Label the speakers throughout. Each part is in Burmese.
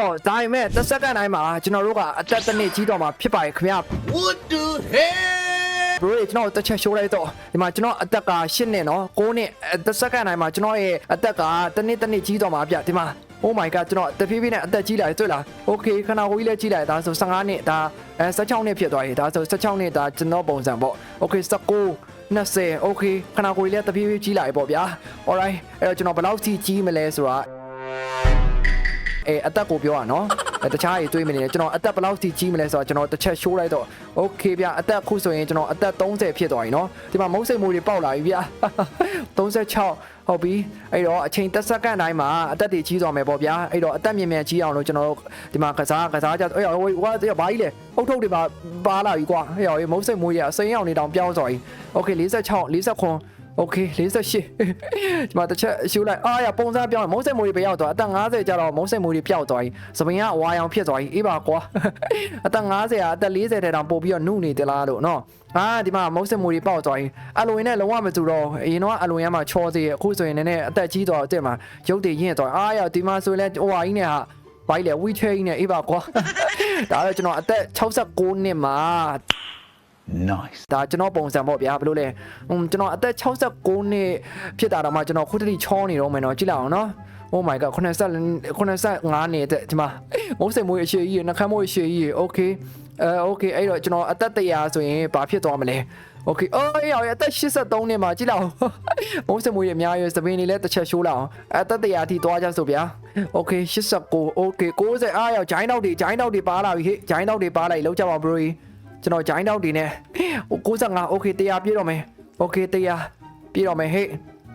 Speaker 1: တော့ဒါပေမဲ့တစ်စက္ကန့်တိုင်းမှာကျွန်တော်တို့ကအသက်တစ်နှစ်ကြီးတော့မှာဖြစ်ပါရဲ့ခင်ဗျာ
Speaker 2: What the hell?
Speaker 1: ဘရိုကျွန်တော်တစ်ချက်ရှိုးလိုက်တော့ဒီမှာကျွန်တော်အသက်က8နှစ်နော်9နှစ်တစ်စက္ကန့်တိုင်းမှာကျွန်တော်ရဲ့အသက်ကတစ်နှစ်တစ်နှစ်ကြီးတော့မှာဗျဒီမှာ Oh my god ကျွန်တော်တဖြည်းဖြည်းနဲ့အသက်ကြီးလာတွေ့လား Okay ခဏကိုကြီးလည်းကြီးလာဒါဆို15နှစ်ဒါအဲ16နှစ်ဖြစ်သွားပြီဒါဆို16နှစ်ဒါကျွန်တော်ပုံစံပေါ့ Okay 19 20 Okay ခဏကိုကြီးလည်းတဖြည်းဖြည်းကြီးလာပြီပေါ့ဗျာ Alright အဲ့တော့ကျွန်တော်ဘယ်လောက်ထိကြီးမလဲဆိုတာ အဲအသက်ကိုပြောရနော်အဲတခြားရေးတွေးမနေနဲ့ကျွန်တော်အသက်ဘယ်လောက်ထိကြီးမလဲဆိုတော့ကျွန်တော်တစ်ချက်ရှိုးလိုက်တော့ Okay ဗျအသက်အခုဆိုရင်ကျွန်တော်အသက်30ဖြစ်သွားပြီနော်ဒီမှာမုတ်စိတ်မိုးတွေပေါက်လာပြီဗျ36ဟုတ်ပြီအဲ့တော့အချိန်တစ်စက္ကန့်တိုင်းမှာအသက်တွေကြီးသွားမယ်ပေါ့ဗျာအဲ့တော့အသက်မြင်မြန်ကြီးအောင်လို့ကျွန်တော်တို့ဒီမှာကစားကစားကြအဲ့ဟိုဟိုဘာကြီးလဲအုတ်ထုတ်တွေပါပါလာပြီကွာအဲ့ဟိုမုတ်စိတ်မိုးတွေအစိမ်းအောင်နေတောင်ပြောင်းသွားပြီ Okay 46 49 Okay 48ဒီမှာတစ်ချက်ရှူလိုက်အားရပုံစံပြောင်းမုံစိတ်မိုးတွေပျောက်သွားအသက်50ကျတော့မုံစိတ်မိုးတွေပျောက်သွားပြီစပင်ကအဝါရောင်ဖြစ်သွားပြီအေးပါကွာအသက်50ကအသက်40တဲ့တောင်ပို့ပြီးတော့နှုတ်နေသလားလို့နော်အာဒီမှာမုံစိတ်မိုးတွေပေါက်သွားပြီအလိုရင်းနဲ့လုံးဝမတူတော့အရင်တော့အလိုရင်းမှာချောသေးရအခုဆိုရင်လည်းအသက်ကြီးတော့တဲ့မှာရုပ်တွေရင့်သွားအားရဒီမှာဆိုရင်လည်းဟိုဟာကြီးနဲ့ဟာဘိုက်လေဝီချဲကြီးနဲ့အေးပါကွာဒါတော့ကျွန်တော်အသက်69နှစ်မှာ
Speaker 2: Nice.
Speaker 1: ဒါကျွန်တော်ပုံစံပေါ့ဗျာဘယ်လိုလဲဟွန်းကျွန်တော်အသက်69နှစ်ဖြစ်တာတော့မှကျွန်တော်ခုတတိချောနေတော့မယ်နော်ကြည့်လိုက်အောင်နော် Oh my god 90 95နှစ်တဲ့ဒီမှာမုတ်စိတ်မွေးအရှိကြီးနှခမ်းမွေးအရှိကြီး Okay အဲ Okay အဲ့တော့ကျွန်တော်အသက်100ဆိုရင်ဘာဖြစ်သွားမလဲ Okay အော်အေးရောအသက်83နှစ်မှာကြည့်လိုက်အောင်မုတ်စိတ်မွေးရအများကြီးစပင်းလေးလည်းတစ်ချက်ရှိုးလိုက်အောင်အသက်100အထိသွားကြဆိုဗျာ Okay 89 Okay 90အားရောက်ဂျိုင်းတော့တွေဂျိုင်းတော့တွေပါလာပြီဟေ့ဂျိုင်းတော့တွေပါလာပြီလောက်ကြပါ bro ကျွ န်တော်ဂျိုင်းတော့တွေနဲ့95 Okay 100ပြည့်တော့မယ် Okay 100ပြည့်တော့မယ်ဟေ့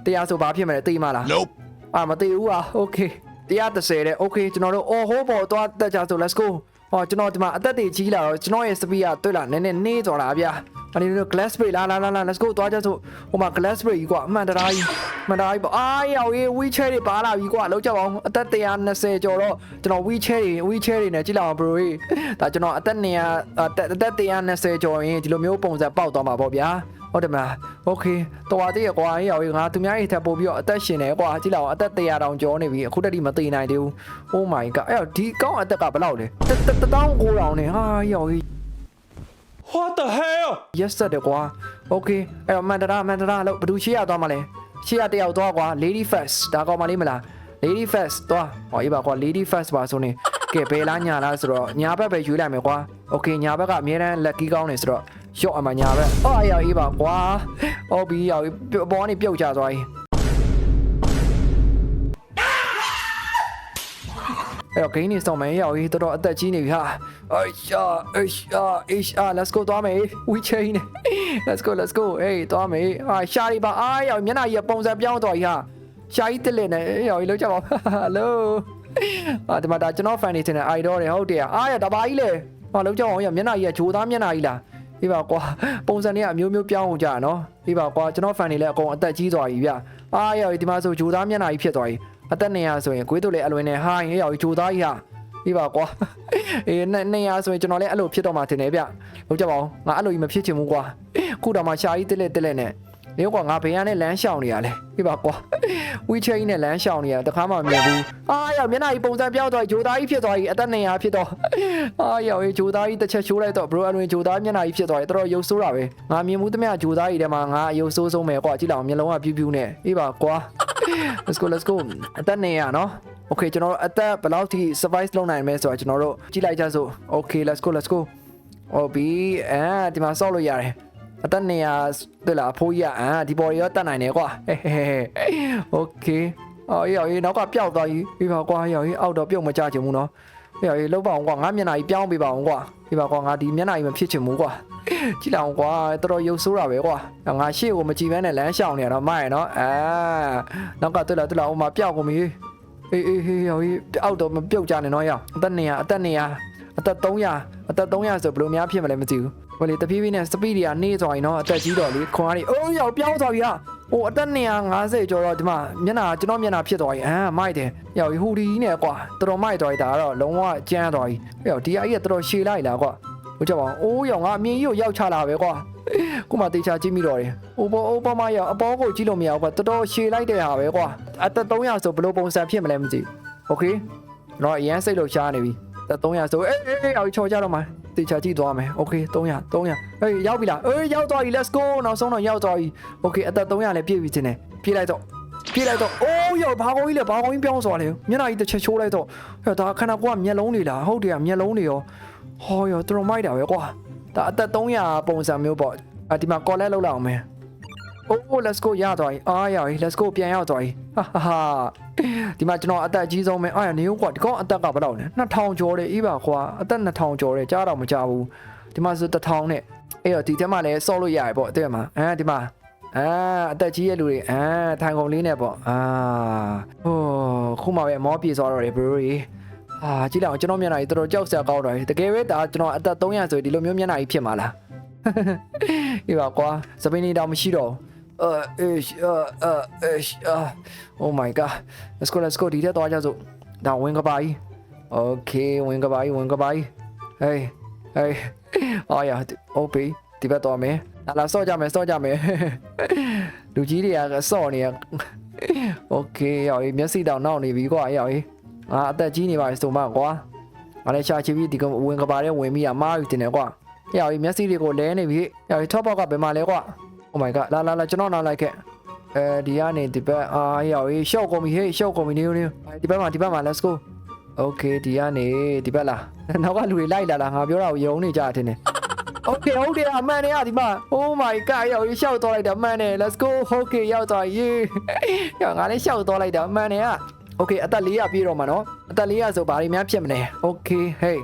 Speaker 1: 100ဆိုဘာဖြစ်မလဲသိမလား
Speaker 2: Nope.
Speaker 1: အာမသိဘူးอ่ะ Okay 130တဲ့ Okay ကျွန်တော်တို့အော်ဟိုးပေါ်သွားတက်ကြဆို let's go ဟောကျွန်တော်ဒီမှာအသက်တွေကြီးလာတော့ကျွန်တော်ရဲ့ speed ကတွေ့လားနည်းနည်းနှေးသွားတာဗျာ အနည်းတော့ glass spray လာလာလာလာ let's go သွားကြဆိုဟိုမှာ glass spray ကြီးကွာအမှန်တရားကြီးအမှန်တရားကြီးပေါ့အာရောက်ရေး wheelchair တွေပါလာပြီကွာလောက်ကြပါအောင်အသက်120ကျော်တော့ကျွန်တော် wheelchair တွေ wheelchair တွေနဲ့ကြည့်လောက်အောင် bro ကြီးဒါကျွန်တော်အသက်200အသက်အသက်120ကျော်ရင်ဒီလိုမျိုးပုံစံပေါက်သွားမှာပေါ့ဗျာဟုတ်တယ်မလားโอเคတော်သေးရကွာအေးရောက်ရေးငါသူများအိတ်ထပ်ပို့ပြီးတော့အသက်ရှင်တယ်ကွာကြည့်လောက်အောင်အသက်100တောင်ကျော်နေပြီအခုတည်းမသိနိုင်သေးဘူး Oh my god အဲ့တော့ဒီကောင်းအသက်ကဘယ်လောက်လဲ19000နဲ့ဟာရောက်ရေး
Speaker 3: What the hell?
Speaker 1: yes တယ်ကွာ okay အဲ့တော့မန်တရာမန်တရာလို့ဘယ်သူရှေ့ရသွားမလဲရှေ့ရတယောက်သွားကွာ lady first ဒါကောင်းမလေးမလား lady first သွားဟောအေးပါကွာ lady first ပါဆိုနေကဲဘယ်လားညာလားဆိုတော့ညာဘက်ပဲယူလိုက်မယ်ကွာ okay ညာဘက်ကအမြဲတမ်း lucky ကောင်းနေဆိုတော့ရော့အမညာဘက်အော်အေးအေးပါကွာဟုတ်ပြီရောက်အပေါ်ကနေပြုတ်ကျသွားပြီ အဲ့တော့ဂိမ်းနေဆောင်မယ်ရောက်ရေးတော်တော်အသက်ကြီးနေပြီဟာအေးရှာအေးရှာအေးရှာ let's go သွားမယ် we chain let's go let's go ဟေးသွားမယ်ဟာရှာရီပါအားရောက်မျက်နှာကြီးကပုံစံပြောင်းသွားပြီဟာရှာကြီးတက်လက်နေရောက်ရေးလောက်ကြပါ hello အာဒီမှာဒါကျွန်တော် fan နေတင်တဲ့ idol တွေဟုတ်တယ်အားရတပါကြီးလေဟာလောက်ကြအောင်ရမျက်နှာကြီးကဂျိုသားမျက်နှာကြီးလားဒီပါကွာပုံစံတွေကအမျိုးမျိုးပြောင်းအောင်ကြရနော်ဒီပါကွာကျွန်တော် fan တွေလည်းအကုန်အသက်ကြီးသွားပြီဗျအားရောက်ဒီမှာဆိုဂျိုသားမျက်နှာကြီးဖြစ်သွားပြီ အသက်200ဆိုရင်ကိုယ်တို့လည်းအလွင်နဲ့ဟိုင်းဟေးရောက်ဂျိုသားကြီးဟာဒီပါကွာအေးနဲ့နေရဆိုရင်ကျွန်တော်လည်းအဲ့လိုဖြစ်တော့မှတင်တယ်ဗျဟုတ်ကြပါဦးငါအဲ့လိုကြီးမဖြစ်ချင်ဘူးကွာခုတော့မှရှာကြီးတက်လက်တက်လက်နဲ့ နေကွာငါဘယ်ရနဲ့လမ်းရှောင်နေရလဲဒီပါကွာဝီချဲကြီးနဲ့လမ်းရှောင်နေရတခါမှမမြင်ဘူးအာရောက်မျက်နှာကြီးပုံစံပြောင်းသွားဂျိုသားကြီးဖြစ်သွားပြီအသက်200ဖြစ်တော့အာရောက်ရေးဂျိုသားကြီးတစ်ချက်ရှိုးလိုက်တော့ bro အလွင်ဂျိုသားမျက်နှာကြီးဖြစ်သွားတယ်တော်တော်ရုပ်ဆိုးတာပဲငါမြင်မှုသမျှဂျိုသားကြီးထဲမှာငါအယုပ်ဆိုးဆုံးပဲကွာကြည့်လောက်မျက်လုံးကပြူးပြူးနဲ့ဒီပါကွာ let's go let's go အသက်200နော် Okay ကျွန်တော်တို့အသက်ဘယ်လောက်ထိ survive လုပ်နိုင်မလဲဆိုတော့ကျွန်တော်တို့ကြည့်လိုက်ကြစို့ Okay let's go let's go ဟောဘီအဲဒီမှာဆောက်လို့ရတယ် အသက်နေရတွေ့လားအဖိုးကြီးကအာဒီပေါ်ရောတတ်နိုင်တယ်ကွာဟဲဟဲဟဲ Okay အော်ရော်နောက်ကပျောက်သွားပြီဒီပါကွာရော်အောက်တော့ပြုတ်မကြချင်ဘူးနော်ရော်လောက်ပါအောင်ကွာငါမျက်နှာကြီးပြောင်းပေးပါအောင်ကွာဒီပါကွာငါဒီမျက်နှာကြီးမဖြစ်ချင်ဘူးကွာကြည့်လိုက်အောင်ကွာတော်တော်ရုပ်ဆိုးတာပဲကွာငါရှေ့ကိုမကြည့်ဘဲနဲ့လမ်းရှောင်နေရတော့မိုက်နော်အာနောက်ကတွေ့လားတွေ့လားဟိုမှာပျောက်ကုန်ပြီအေးအေးဟေးရောကြီးအောက်တော့မပြုတ်ကြနဲ့နော်ရောအသက်200အသက်200 အသက်300အသက်300ဆိုဘယ်လိုများဖြစ်မလဲမသိဘူးဟိုလေတပြေးပြေးနဲ့ speed တွေကနေသွားရင်နော်အသက်ကြီးတော့လေခွန်အားတွေအိုးရောပြောင်းသွားပြီဟာဟိုအသက်250ကျော်တော့ဒီမှာမျက်နှာကျွန်တော်မျက်နှာဖြစ်သွားပြီအာမိုက်တယ်ရောဟူဒီနဲ့ကွာတော်တော်မိုက်သွားပြီဒါကတော့လုံးဝကျန်းသွားပြီရောဒီအကြီးကတော်တော်ရှည်လိုက်လားကွာဟုတ်ကြပါဦးအိုးရောငါအမြင်ကြီးကိုရောက်ချလာပဲကွာကိုမတေချာကြည့်မိတော့တယ်။အိုဘောအိုဘာမရောအပေါ်ကိုကြည့်လို့မရဘူးကွာတော်တော်ရှည်လိုက်တဲ့ဟာပဲကွာအသက်300ဆိုဘယ်လိုပုံစံဖြစ်မလဲမသိဘူး။ Okay တော့အရန်စိတ်လို့ရှားနေပြီတက် 300ဆိုအေးအေးအော်ချော်ကြတော့မှာတေချာကြည့်သွားမယ်။ Okay 300 300ဟေးရောက်ပြီလား။အေးရောက်သွားပြီ let's go နောက်ဆုံးတော့ရောက်သွားပြီ။ Okay အသက်300လည်းပြည့်ပြီချင်းတယ်။ပြေးလိုက်တော့ပြေးလိုက်တော့အိုးရောဘာကောင်းကြီးလဲဘာကောင်းကြီးပြောင်းသွားလဲ။မျက်နှာကြီးတစ်ချက်ချိုးလိုက်တော့ဟဲ့ဒါခန္ဓာကိုယ်ကမျက်လုံးတွေလားဟုတ်တယ်ကမျက်လုံးတွေရောဟောရောတော်မိုက်တာပဲကွာ။ဒါအသက်300ပုံစံမျိုးပေါ့။ဒီမှာ collect လောက်လောက်အောင်မယ်။အိုး let's go ရသွားပြီ။အားရပြီ let's go ပြန်ရောက်သွားပြီ။ ဟာဟာဟာဒီမှာကျွန်တော်အသက်အကြီးဆုံးပဲအားရနေဦးကွာဒီကောင်အသက်ကဘယ်လောက်လဲ2000ကျော်တယ်အေးပါကွာအသက်2000ကျော်တယ်ကြားတော့မကြားဘူးဒီမှာဆို1000နဲ့အေးတော့ဒီထဲမှာလည်းစော့လို့ရရပေါ့တဲ့မှာအဲဒီမှာအာအသက်ကြီးရဲ့လူတွေအာထိုင်ကုန်လေးနဲ့ပေါ့အာဟိုခုမှပဲမောပြေသွားတော့တယ် bro ကြီးအာကြည့်လိုက်အောင်ကျွန်တော်မျက်နှာကြီးတော်တော်ကြောက်စရာကောင်းတော့တယ်တကယ်ပဲဒါကျွန်တော်အသက်300ဆိုဒီလိုမျိုးမျက်နှာကြီးဖြစ်မှာလားအေးပါကွာစပိန်နေတော့မရှိတော့ဘူး uh ish uh uh ish uh oh my god let's go let's go ဒီတက်သွားကြစို့ဒါဝင်ကပါကြီး okay ဝင်ကပါကြီးဝင်ကပါကြီး hey hey အော်ရ okay ဒီဘက်သွားမယ်လာလာစော့ကြမယ်စော့ကြမယ်လူကြီးတွေကစော့နေရ okay ရော်မျက်စိတောင်နောက်နေပြီကွာရော်ငါအသက်ကြီးနေပါဆိုမှကွာငါလည်းရှာချပြီးဒီကဝင်ကပါတဲ့ဝင်ပြီးအမားယူတင်တယ်ကွာရော်မျက်စိတွေကိုလဲနေပြီရော် top ဘောက်ကဘယ်မှာလဲကွာ Oh my god လာလာလာကျွန်တော်နောက်လိုက်ခဲ့အဲဒီကနေဒီဘက်အာရောက်ရေးရှော့ကုန်ပြီဟေးရှော့ကုန်ပြီနေနေဒီဘက်မှာဒီဘက်မှာ let's go Okay ဒီကနေဒီဘက်လာနောက်ကလူတွေလိုက်လာလာငါပြောတာကိုယုံနေကြတယ်နေ Okay ဟုတ်တယ်အမှန်တည်းအဒီမှာ Oh my god ရောက်ရေးရှော့သွားလိုက်တာမှန်တယ် let's go Okay ရောက်သွားရေးရောက်ငါလည်းရှော့သွားလိုက်တာမှန်တယ်อ่ะ Okay အသက်400ပြည့်တော့မှာနော်အသက်400ဆိုဘာတွေများဖြစ်မလဲ Okay hey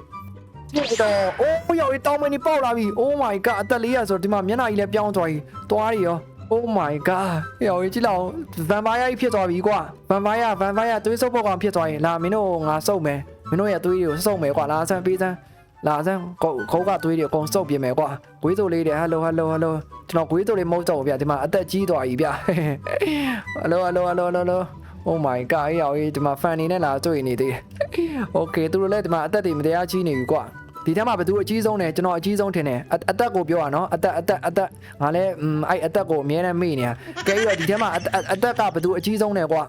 Speaker 1: ပြတော့အိုးရောက်တောင်းမင်းပေါက်လာပြီ Oh my god အသက်400ဆိုတော့ဒီမှာမျက်နှာကြီးလည်းပြောင်းသွားပြီသွားရီရော Oh my god ရောက်ကြည့်လောက်ဗန်ပါယာကြီးဖြစ်သွားပြီကွာဗန်ပါယာဗန်ပါယာသွေးစုပ်ပေါက်ကောင်ဖြစ်သွားရင်လာမင်းတို့ငါစုပ်မယ်မင်းတို့ရဲ့သွေးတွေကိုစုပ်မယ်ကွာလာဆန်းပေးစမ်းလာဆန်းကိုခေါကသွေးတွေအကုန်စုပ်ပြင်မယ်ကွာဂွေးစုပ်လေးတွေ hello hello hello ကျွန်တော်ဂွေးစုပ်လေးမဟုတ်တော့ဘူးဗျဒီမှာအသက်ကြီးသွားပြီဗျ hello hello hello hello Oh my god ရောက်ရေးဒီမှာ fan နေနဲ့လာတွေ့နေသေးတယ် Okay သူတို့လည်းဒီမှာအသက်တွေမတရားကြီးနေပြီကွာ ဒီထဲမှာဘယ်သူအကြီးဆုံးလဲကျွန်တော်အကြီးဆုံးထင်တယ်အအသက်ကိုပြောရနော်အသက်အသက်အသက်ငါလည်းอืมအဲ့အသက်ကိုအမြဲတမ်းမေ့နေတာကဲပြီးတော့ဒီထဲမှာအသက်အသက်ကဘယ်သူအကြီးဆုံးလဲကွာ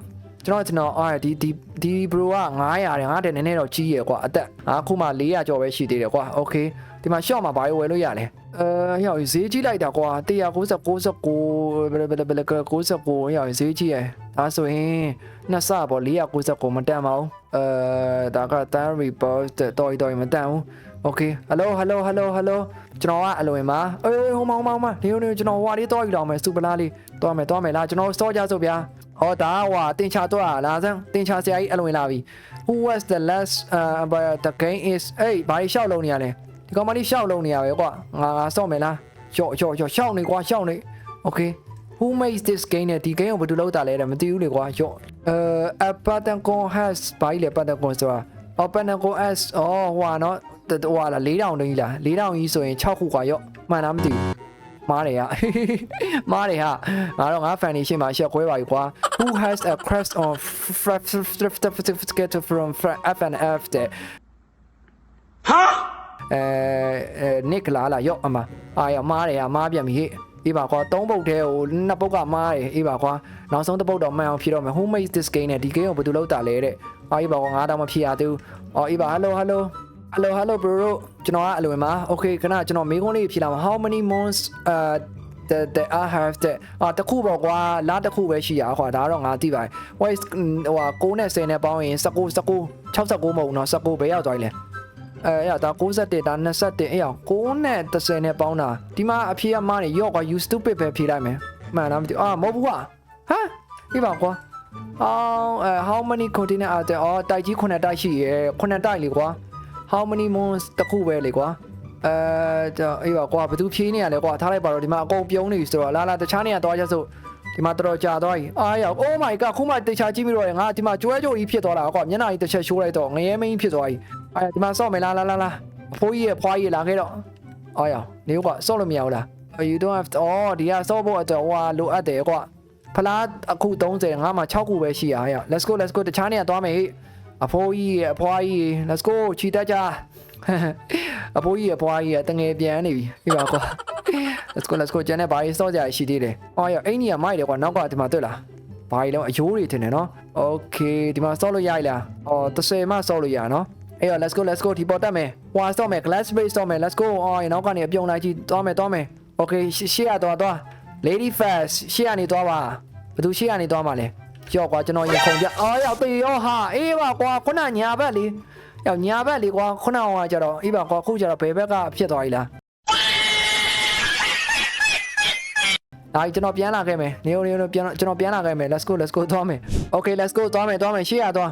Speaker 1: ကျွန်တော်ကျွန်တော်အာဒီဒီဒီ bro က900တယ်ငါတည်းနည်းနည်းတော့ကြီးရယ်ကွာအသက်ငါခုမှ400ကျော်ပဲရှိသေးတယ်ကွာ okay ဒီမှာ short မှာဘာလို့ဝယ်လို့ရလဲအဲရောက်ဈေးကြီးလိုက်တာကွာ199 99ဘယ်ဘယ်ဘယ်99ရောက်ဈေးကြီးရယ်ဒါဆိုရင်နှစ်ဆပေါ့499မတန်ပါဘူးအဲဒါကတန် report တော်တော်မတန်ဘူး Okay hello hello hello hello ကျွန်တော်ကအလွင်ပါအေးဟိုမောင်မောင်မနေနေကျွန်တော်ဟွာလေးတော့ယူတော့မယ်စူပလာလေးတော့မယ်တော့မယ်လားကျွန်တော်စောကြစို့ဗျာဟောဒါဟွာတင်ချတော့လားစမ်းတင်ချဆရာကြီးအလွင်လာပြီ Who was the last uh but the game is အေးဘာရှောက်လုံးနေရလဲဒီကောင်မလေးရှောက်လုံးနေရပဲကွာငါငါစော့မယ်လားရှော့ရှော့ရှော့ရှောက်နေကွာရှောက်နေ Okay Who makes this game နဲ့ဒီ game ကိုဘယ်သူလောက်တာလဲတဲ့မသိဘူးလေကွာရော့အဲ a button con has ဘာကြီးလဲ button con ဆိုတာ open con s အော်ဟွာနော် တဟွာလား4000တုန်းကြီးလား4000ကြီးဆိုရင်6ခုကွာရော့မှန်လားမသိဘူးမားတယ်ဟာမားတယ်ဟာငါတော့ငါ fan နေရှင်းမှာရှက်ခွဲပါပြီကွာ Who has a crest on certificate from FNF တဲ့ဟာအဲအဲ Nick လာလာရော့အမအာရမားတယ်ဟာမားပြန်ပြီဟေ့အေးပါကွာသုံးပုတ်တည်းဟိုနှစ်ပုတ်ကမားတယ်အေးပါကွာနောက်ဆုံးတစ်ပုတ်တော့မှန်အောင်ဖြည့်တော့မယ် Who makes this game နဲ့ဒီ game ကိုဘယ်သူလောက်တာလဲတဲ့အာအေးပါကွာငါတော့မဖြည့်ရသေးဘူးအော်အေးပါ hello hello hello hello bro ကျွန်တော်ကအလွန်ပါ okay ခဏကျွန်တော်မေးခွန်းလေးဖြေလာမှာ how many months uh the the I have the အာတခုပေါ့ကွာလားတခုပဲရှိရခွာဒါတော့ငါသိပါတယ် why ဟိုဟာ6နဲ့10နဲ့ပေါင်းရင်19 19 69မဟုတ်ဘူးเนาะ19ပဲရောက်သွားပြီလေအဲအဲ့ဒါ61ဒါ21အဲ့အောင်9နဲ့30နဲ့ပေါင်းတာဒီမှာအဖြေကမားနေရော့ကွာ you stupid ပဲဖြေလိုက်မယ်မှန်လားမသိဘူးအာမဟုတ်ဘူးကွာဟမ်ဒီပါကွာအော်အဲ how many container are there အော်တိုက်ကြီး9တိုက်ရှိရယ်9တိုက်လေကွာ how many months တခုပဲလေကွာအဲတော့အေးပါကွာဘသူဖြေးနေရလဲကွာထားလိုက်ပါတော့ဒီမှာအကုန်ပြုံးနေပြီဆိုတော့လာလာတခြားနေရသွားကြစို့ဒီမှာတော်တော်ကြာသွားပြီအားရောက် oh my god ခုမှတေချာကြည့်ပြီးတော့ငါဒီမှာကျွဲကြိုကြီးဖြစ်သွားတာကွာမျက်နှာကြီးတစ်ချက်ရှိုးလိုက်တော့ငရဲမင်းဖြစ်သွားပြီအဲဒီမှာစော့မယ်လားလားလားလားအဖိုးကြီးရဲ့ဖွားကြီးလာခဲ့တော့အားရောက်နေကွာစော့လို့မရဘူးလား you don't have to အော်ဒီကစော့ဖို့အတွက်ဟိုလိုအပ်တယ်ကွာဖလားအခု30ငါမှ6ခုပဲရှိရအောင် let's go let's go တခြားနေရသွားမယ်ဟေ့ အဖိုးကြီးရဲ့အဖွားကြီး let's go ချီတက်ကြအဖိုးကြီးရဲ့အဖွားကြီးကတငယ်ပြန်နေပြီဒီပါကွာ let's go let's go ကျန်တဲ့ဘာကြီးစော့ကြရှိသေးတယ်အော်ရအိမ်ကြီးကမိုက်တယ်ကွာနောက်ကဒီမှာတွေ့လားဘာကြီးလုံးအယိုးတွေထင်တယ်နော် okay ဒီမှာစော့လို့ရပြီလားအော်30မှစော့လို့ရနော်အေး let's go let's go ဒီပေါ်တက်မယ်ဟွာစော့မယ် glass space စော့မယ် let's go အော်နောက်ကနေအပြုံလိုက်ကြည့်သွားမယ်သွားမယ် okay ရှေ့ရသွားသွား lady fast ရှေ့ကနေသွားပါဘယ်သူရှေ့ကနေသွားမှာလဲ ကြောက်ကွာကျွန်တော်ရင်ခုန်ပြအော်ရောက်တေရောဟာအေးပါကွာခုနညာဘက်လေရောက်ညာဘက်လေကွာခုနကကြတော့အေးပါကွာခုကြတော့ဘယ်ဘက်ကဖြစ်သွားပြီလားဒါကျွန်တော်ပြန်လာခဲ့မယ်နေနေနေပြန်ကျွန်တော်ပြန်လာခဲ့မယ် let's go let's go သွားမယ် okay let's go သွားမယ်သွားမယ်ရှေ့ရသွား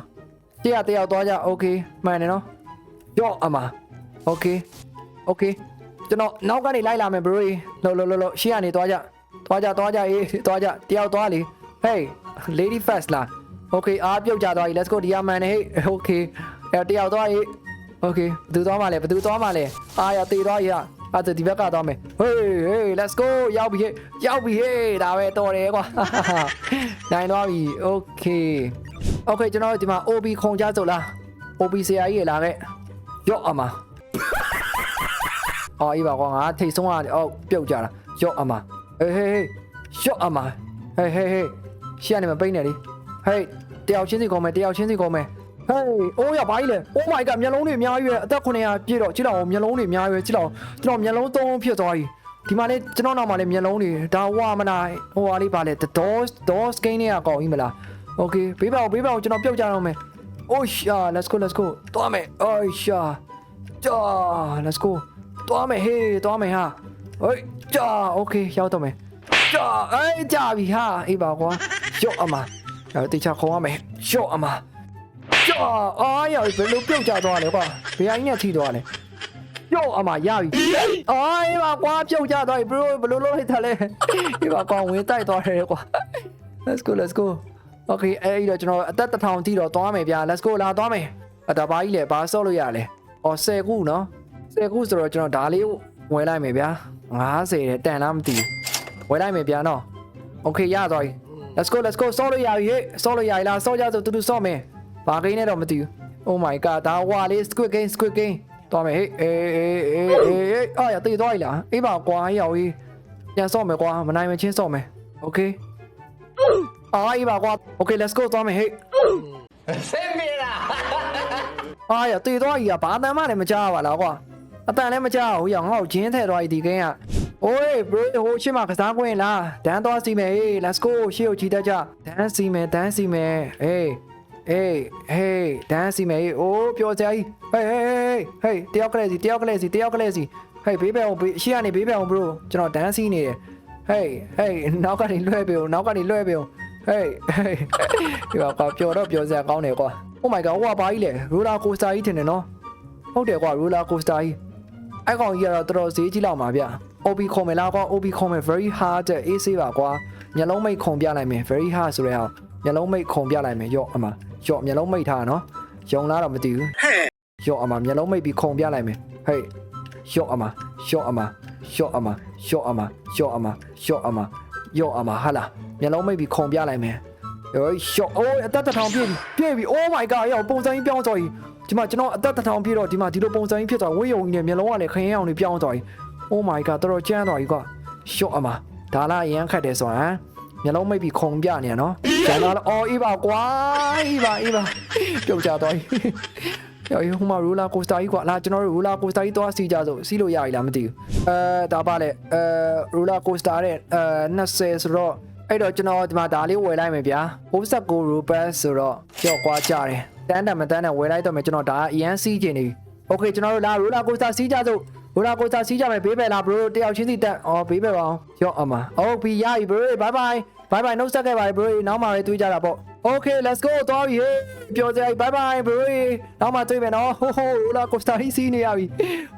Speaker 1: ရှေ့ရတယောက်သွားကြ okay မှန်တယ်နော်ရော့အမ okay okay ကျွန်တော်နောက်ကနေလိုက်လာမယ် bro လောလောလောလောရှေ့ကနေသွားကြသွားကြသွားကြအေးသွားကြတယောက်သွားလေ hey lady fast လား okay အားပြုတ်ကြသွားပြီ let's go ဒီကမှန်တယ် hey okay အဲတယောက်သွားအေး okay ဘယ်သူသွားမှလဲဘယ်သူသွားမှလဲအားရတေသွားရအဲ့ဒါဒီဘက်ကသွားမယ် hey hey let's go ရောက်ပြီဟေ့ရောက်ပြီဟေ့ဒါပဲတော်တယ်ကွာနိုင်သွားပြီ okay okay ကျွန်တော်တို့ဒီမှာ OB ခုံကြစို့လား OB ဆရာကြီးရလာခဲ့ရော့အမအော်အေးပါကွာငါထိတ်ဆုံးကအော်ပြုတ်ကြတာရော့အမဟေးဟေးဟေးရော့အမဟေးဟေးဟေး ရှေ့ကနေမပိတ်နဲ့လေဟေးတယောက်ချင်းစီခေါ်မယ်တယောက်ချင်းစီခေါ်မယ်ဟေးအိုးရပါကြီးလေ Oh my god မျက်လုံးတွေအများကြီးပဲအသက်900ပြည့်တော့ကြည့်တော့မျက်လုံးတွေအများကြီးပဲကြည့်တော့ကျွန်တော်မျက်လုံးသုံးလုံးဖြစ်သွားပြီဒီမှာလေကျွန်တော်နောက်မှာလေမျက်လုံးတွေဒါဝါမနာဟိုဟာလေးပါလေ the doors door skin နဲ့ကောင်းကြီးမလား Okay ဘေးပါဦးဘေးပါဦးကျွန်တော်ပြုတ်ကြတော့မယ် Oh sha let's go let's go သွားမယ် Oh sha ကြာ let's go သွားမယ်ဟေးသွားမယ်ဟာဟေးကြာ Okay ရောက်တော့မယ်ကြာအေးကြာပြီဟာအေးပါကွာ ရော့အမအဲ့တေချာခေါ်ရမယ်ရော့အမကြောက်အားရဘယ်လိုပြုတ်ကြသွားလဲကွာဘယ်အင်းနဲ့ထိသွားလဲကြောက်အမရပြီအားရပါကွာပြုတ်ကြသွားပြီ bro ဘယ်လိုလုပ်လိုက်တာလဲဒီပါကွာဝင်တိုက်သွားတယ်ကွာ let's go let's go okay အဲ့တော့ကျွန်တော်အသက်တစ်ထောင်ထိတော့သွားမယ်ဗျာ let's go လာသွားမယ်အတဘာကြီးလဲဘာဆော့လို့ရလဲအော်10ခုနော်10ခုဆိုတော့ကျွန်တော်ဒါလေးဝယ်လိုက်မယ်ဗျာ90တဲ့တန်လားမသိဘူးဝယ်လိုက်မယ်ဗျာနော် okay ရသွားပြီ let's go let's go ဆော့လို့ရပြီဟေ့ဆော့လို့ရပြီလားဆော့ကြဆိုတူတူဆော့မယ်ဘာကိန်းနဲ့တော့မသိဘူး Oh my god ဒါဝါလေး squid game squid game တော်မယ်ဟေးအေးအေးအေးအေးအေးအာရတေးသွားပြီလားအေးပါကွာရောက်ကြီးပြန်ဆော့မယ်ကွာမနိုင်မချင်းဆော့မယ် Okay အာအေးပါကွာ Okay let's go သွားမယ်ဟေး
Speaker 2: Semira.
Speaker 1: အာရတေးသွားကြီးကဘာတမ်းမှလည်းမကြားပါလားကွာအတန်လည်းမကြားဘူးရောငါ့ကိုဂျင်းထဲသွားကြီးဒီကိန်းက โอ้ย bro ဟိုရှင်းမှာကစားခွင့်လားဒန်းသွားစီမယ်ဟေး let's go ရှေ့ကိုကြည့်တတ်ကြဒန်းစီမယ်ဒန်းစီမယ်ဟေး Hey hey ဒန်းစီမေးအိုးပြောစရာကြီး Hey hey hey hey တယောက်ကလေးစီတယောက်ကလေးစီတယောက်ကလေးစီ Hey ဘေးပဲအောင်ဘေးရှေ့ကနေဘေးပဲအောင် bro ကျွန်တော်ဒန်းစီနေတယ် Hey hey နောက်ကနေလွှဲပေးအောင်နောက်ကနေလွှဲပေးအောင် Hey hey ဒီကပျော်တော့ပျော်စရာကောင်းတယ်ကွာ Oh my god ဟိုကဘာကြီးလဲ roller coaster ကြီးထင်တယ်နော်ဟုတ်တယ်ကွာ roller coaster ကြီးအဲ့ကောင်ကြီးကတော့တော်တော်ဈေးကြီးလောက်မှာဗျ OB ခုံမယ်လားကွာ OB ခုံမယ် very hard တဲ့အေးဆေးပါကွာမျက်လုံးမိတ်ခုံပြလိုက်မယ် very hard ဆိုတဲ့ဟာမျက်လုံးမိတ်ခုံပြလိုက်မယ်ရော့အမရော့မျက်လုံးမိတ်ထားနော်ယုံလားတော့မသိဘူးရော့အမမျက်လုံးမိတ်ပြီးခုံပြလိုက်မယ်ဟေးရော့အမရော့အမရော့အမရော့အမရော့အမရော့အမရော့အမဟာလာမျက်လုံးမိတ်ပြီးခုံပြလိုက်မယ်ဟေးရော့အိုးအသက်တစ်ထောင်ပြည့်ပြီပြည့်ပြီ Oh my god ရောပုံစံကြီးပြောင်းသွားပြီဒီမှာကျွန်တော်အသက်တစ်ထောင်ပြည့်တော့ဒီမှာဒီလိုပုံစံကြီးဖြစ်သွားဝေးယုံကြီးနဲ့မျက်လုံးကလည်းခရင်အောင်တွေပြောင်းသွားပြီ Oh my god တော်တော်ကြမ်းသွားပြီကွာရှော့အမဒါလာအရန်ခတ်တယ်ဆိုတာဟမ်မျက်လုံးမိတ်ပြီးခုံပြနေရနော်ကျန်တော့အော်အေးပါကွာအေးပါအေးပါပြုတ်ကြသွားပြီရောဟိုမှာရူလာကိုစတာကြီးကွာလာကျွန်တော်တို့ရူလာကိုစတာကြီးသွားစီကြဆိုစီးလို့ရပြီလားမသိဘူးအဲဒါပါလေအဲရူလာကိုစတာတဲ့အဲ20ဆိုတော့အဲ့တော့ကျွန်တော်ဒီမှာဒါလေးဝယ်လိုက်မယ်ဗျာ69ရူပယ်ဆိုတော့ကြော့ကွာကြတယ်တန်းတန်မတန်းတန်ဝယ်လိုက်တော့မယ်ကျွန်တော်ဒါအရန်စီးကျင်နေပြီโอเคကျွန်တော်တို့လာရူလာကိုစတာစီးကြဆို ဘရိုကိုစာစီးကြမယ်ဘေးပဲလားဘရိုတယောက်ချင်းစီတက်အော်ဘေးပဲပါအောင်ရော့အမဟုတ်ပြီရပြီဘရိုဘိုင်ဘိုင်ဘိုင်ဘိုင်နှုတ်ဆက်ခဲ့ပါဘရိုနောက်မှလည်းတွေ့ကြတာပေါ့ Okay let's go သွားပြီဟေးပြောကြဘိုင်ဘိုင်ဘရိုနောက်မှတွေ့မယ်နော်ဟိုဟိုရိုလာကိုစတာဟီစီးနေရပြီ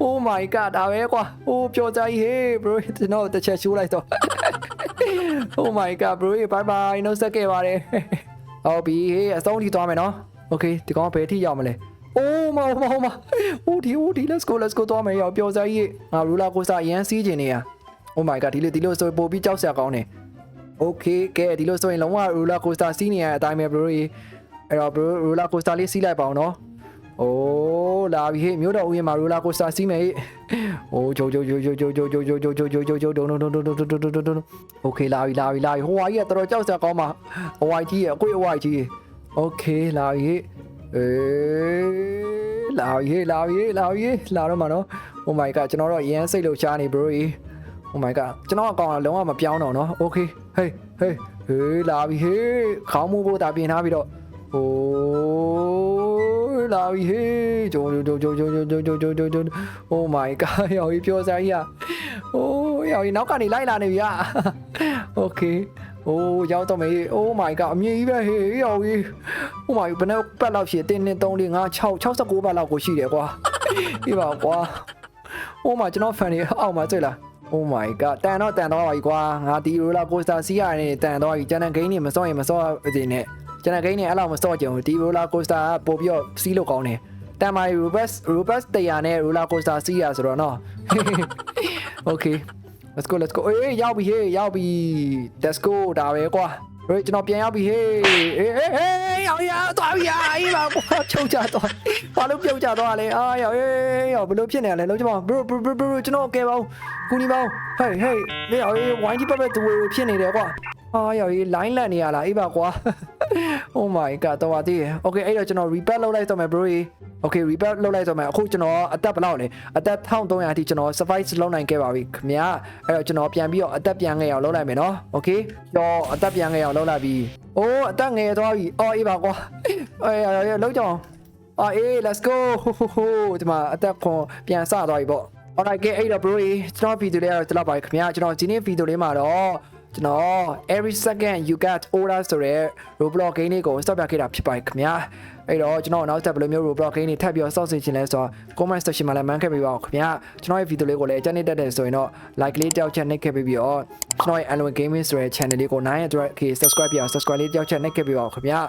Speaker 1: Oh my god ဒါပဲကွာဟိုပြောကြဟေးဘရိုကျွန်တော်တစ်ချက်ရှိုးလိုက်တော့ Oh my god ဘရိုဘိုင်ဘိုင်နှုတ်ဆက်ခဲ့ပါတယ်ဟုတ်ပြီဟေးအဆုံးထိသွားမယ်နော် Okay ဒီကောင်ဘယ်ထိရောက်မလဲ အိုးမမမဟိုဒီဟိုဒီ let's go let's go တော့မယ်ရောပျော်စားကြီးငါရူလာကိုစအရန်စီးကျင်နေရ Oh my god ဒီလိုဒီလိုဆိုပို့ပြီးကြောက်စရာကောင်းတယ် Okay ကဲဒီလိုဆိုရင်လုံးဝရူလာကိုစစီးနေရတဲ့အတိုင်းပဲ bro အဲ့တော့ bro ရူလာကိုစလေးစီးလိုက်ပါအောင်နော် Oh လာပြီဟေ့မြို့တော်ဦးရင်မှာရိုလာကိုစတာစီးမယ်ဟေ့โอ้ဂျိုဂျိုဂျိုဂျိုဂျိုဂျိုဂျိုဂျိုဂျိုဂျိုဂျိုဂျိုဂျိုဒုံဒုံဒုံဒုံဒုံဒုံဒုံဒုံဒုံโอเคလာပြီလာပြီလာပြီဟိုဝါကြီးကတော်တော်ကြောက်စရာကောင်းပါအဝိုင်ကြီးရဲ့အကွေ့အဝိုင်ကြီးโอเคလာပြီဟေ့ အေးလာပြီဟေ့လာပြီဟေ့လာပြီဟေ့လာတော့မှာနော် Oh my god ကျွန်တော်တော့ရမ်းစိတ်လို့ရှားနေ bro Oh my god ကျွန်တော်အကောင်ကလုံးဝမပြောင်းတော့နော် Okay hey hey ဟေးလာပြီဟေးခေါင်းမူဖို့တာပြင်ထားပြီးတော့ဟိုးလာပြီဟေးဂျုံဂျုံဂျုံဂျုံဂျုံဂျုံဂျုံဂျုံဂျုံဂျုံ Oh my god ရော်ကြီးပြောစားကြီးอ่ะ Oh ရော်ကြီးနောက်ကနေလိုက်လာနေပြီอ่ะ Okay အိုးရောက်တော့မေး Oh my god အမြင်ကြီးပဲဟေးရော်ကြီး Oh my ဘယ်နဲ့ပတ်လောက်ရှိ1 2 3 4 5 6 69ပတ်လောက်ကိုရှိတယ်ကွာဒီပါကွာ Oh my ကျွန်တော် fan တွေအောက်မှာတွေ့လား Oh my god တန်တော့တန်တော့ပါပြီကွာငါဒီ roller coaster စီးရနေတန်တော့ပြီကျန်တဲ့ game တွေမစော့ရင်မစော့ဒီနဲ့ကျန်တဲ့ game တွေအဲ့လောက်မစော့ကြဘူးဒီ roller coaster ကပို့ပြီးတော့စီးလို့ကောင်းတယ်တန်မာ robust robust တရားနဲ့ roller coaster စီးရဆိုတော့နော် Okay let's go let's go အေးရောက်ပြီဟေးရောက်ပြီ let's go ဒါပဲကွာဟေးကျွန်တော်ပြန်ရောက်ပြီဟေးအေးအေးအေးရောက်ရသွားပြီအေးပါကွာချုပ်ကြတော့ဘာလို့ပြုတ်ကြတော့လဲအာရောက်အေးရောက်ဘလို့ဖြစ်နေရလဲလုံးကျမ bro bro bro bro ကျွန်တော်ကဲပါဦးကူညီပါဦး hey hey နေရောက်အေးဝိုင်းကြီးပပသူဖြစ်နေတယ်ကွာအာရောက်အေး line လက်နေရလားအေးပါကွာ oh my god တော့ပါသေးတယ် okay အဲ့တော့ကျွန်တော် repair လုပ်လိုက်တော့မယ် bro okay repair လုပ်လိုက်တော့မယ်အခုကျွန်တော်အသက်ဘယ်လောက်လဲအသက်1300အထိကျွန်တော် survive လုပ်နိုင်ခဲ့ပါပြီခင်ဗျာအဲ့တော့ကျွန်တော်ပြန်ပြီးတော့အသက်ပြန်ငယ်အောင်လုပ်လိုက်မယ်နော် okay ကျော်အသက်ပြန်ငယ်အောင်လုပ်လိုက်ပြီအိုးအသက်ငယ်သွားပြီအော်အေးပါကွာအေးအေးလုံးကြအောင်အာအေး let's go ဒီမှာအသက်ခွန်ပြန်စသွားပြီပေါ့ alright ကဲအဲ့တော့ bro ကျွန်တော်ဗီဒီယိုလေးကတော့ဒီလောက်ပါခင်ဗျာကျွန်တော်ဒီနေ့ဗီဒီယိုလေးမှာတော့ ကျွန်တော် every second you get order ဆိုတဲ့ Roblox game လေးကိုစောက်ပြခဲ့တာဖြစ်ပါတယ်ခင်ဗျာအဲ့တော့ကျွန်တော်နောက်တစ်ဘယ်လိုမျိုး Roblox game တွေထပ်ပြီးတော့စောက်စီချင်လဲဆိုတော့ comment section မှာလည်း man ခဲ့ပေးပါဦးခင်ဗျာကျွန်တော်ရဲ့ဗီဒီယိုလေးကိုလည်းအကြမ်းနေတတ်တယ်ဆိုရင်တော့ like လေးတောက်ချက်နှိပ်ခဲ့ပေးပြီးတော့ကျွန်တော်ရဲ့ Alwyn Gaming ဆိုတဲ့ channel လေးကိုနိုင်ရတဲ့ subscribe ပြအောင် subscribe လေးတောက်ချက်နှိပ်ခဲ့ပေးပါဦးခင်ဗျာ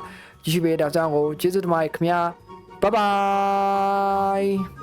Speaker 1: ကြည့်ရှုပေးတဲ့အတွက်ကြောင့်ကိုကျေးဇူးတင်ပါတယ်ခင်ဗျာ bye bye